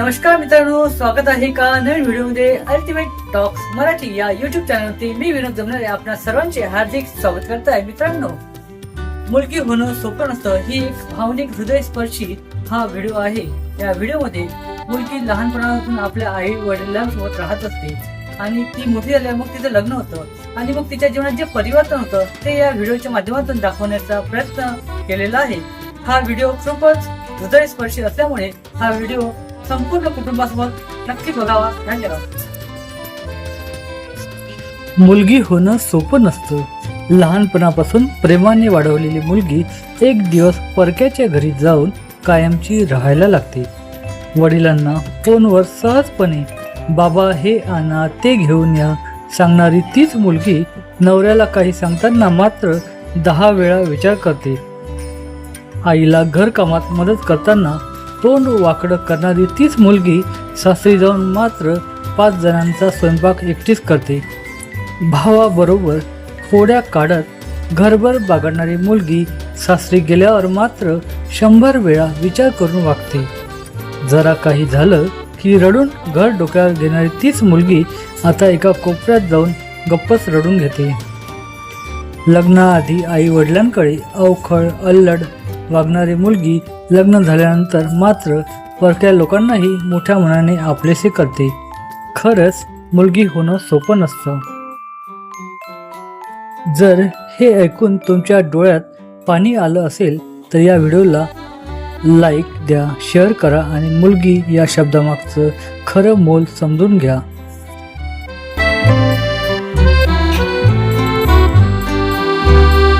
नमस्कार मित्रांनो स्वागत आहे का नवीन व्हिडिओमध्ये अल्टिमेट टॉक्स मराठी या युट्यूब चॅनलवरती मी विनोद जमणारे आपल्या सर्वांचे हार्दिक स्वागत करत आहे मित्रांनो. मुलगी होणं सोपं नसतं ही एक भावनिक हृदयस्पर्शी हा व्हिडिओ आहे. या व्हिडिओमध्ये मुलगी लहानपणापासून आपल्या आई वडिलांसोबत राहत असते आणि ती मोठी झाल्यावर मग तिचं लग्न होतं आणि मग तिच्या जीवनात जे परिवर्तन होतं ते या व्हिडिओच्या माध्यमातून दाखवण्याचा प्रयत्न केलेला आहे. हा व्हिडिओ खूपच हृदयस्पर्शी असल्यामुळे हा व्हिडिओ संपूर्ण कुटुंबासोबत नक्की बघावा. धन्यवाद. मुलगी होणं सोपं नसतं. लहानपणापासून प्रेमाने वाढवलेली मुलगी एक दिवस परक्याच्या घरी जाऊन कायमची राहायला लागते. वडिलांना फोनवर सहजपणे बाबा हे आणा ते घेऊन या सांगणारी तीच मुलगी नवऱ्याला काही सांगताना मात्र दहा वेळा विचार करते. आईला घरकामात मदत करताना तोंड वाकडं करणारी तीच मुलगी सासरी जाऊन मात्र पाच जणांचा स्वयंपाक एकटीच करते. भावाबरोबर फोड्या काढत घरभर बागडणारी मुलगी सासरी गेल्यावर मात्र शंभर वेळा विचार करून वागते. जरा काही झालं की रडून घर डोक्यावर घेणारी तीच मुलगी आता एका कोपऱ्यात जाऊन गप्पच रडून घेते. लग्नाआधी आई वडिलांकडे अवखळ अल्लड वागणारी मुलगी लग्न झाल्यानंतर मात्र परक्या लोकांनाही मोठ्या मनाने आपलेसे करते. खरंच मुलगी होणं सोपं नसतं. जर हे ऐकून तुमच्या डोळ्यात पाणी आलं असेल तर या व्हिडिओला लाईक द्या शेअर करा आणि मुलगी या शब्दामागचं खरं मोल समजून घ्या.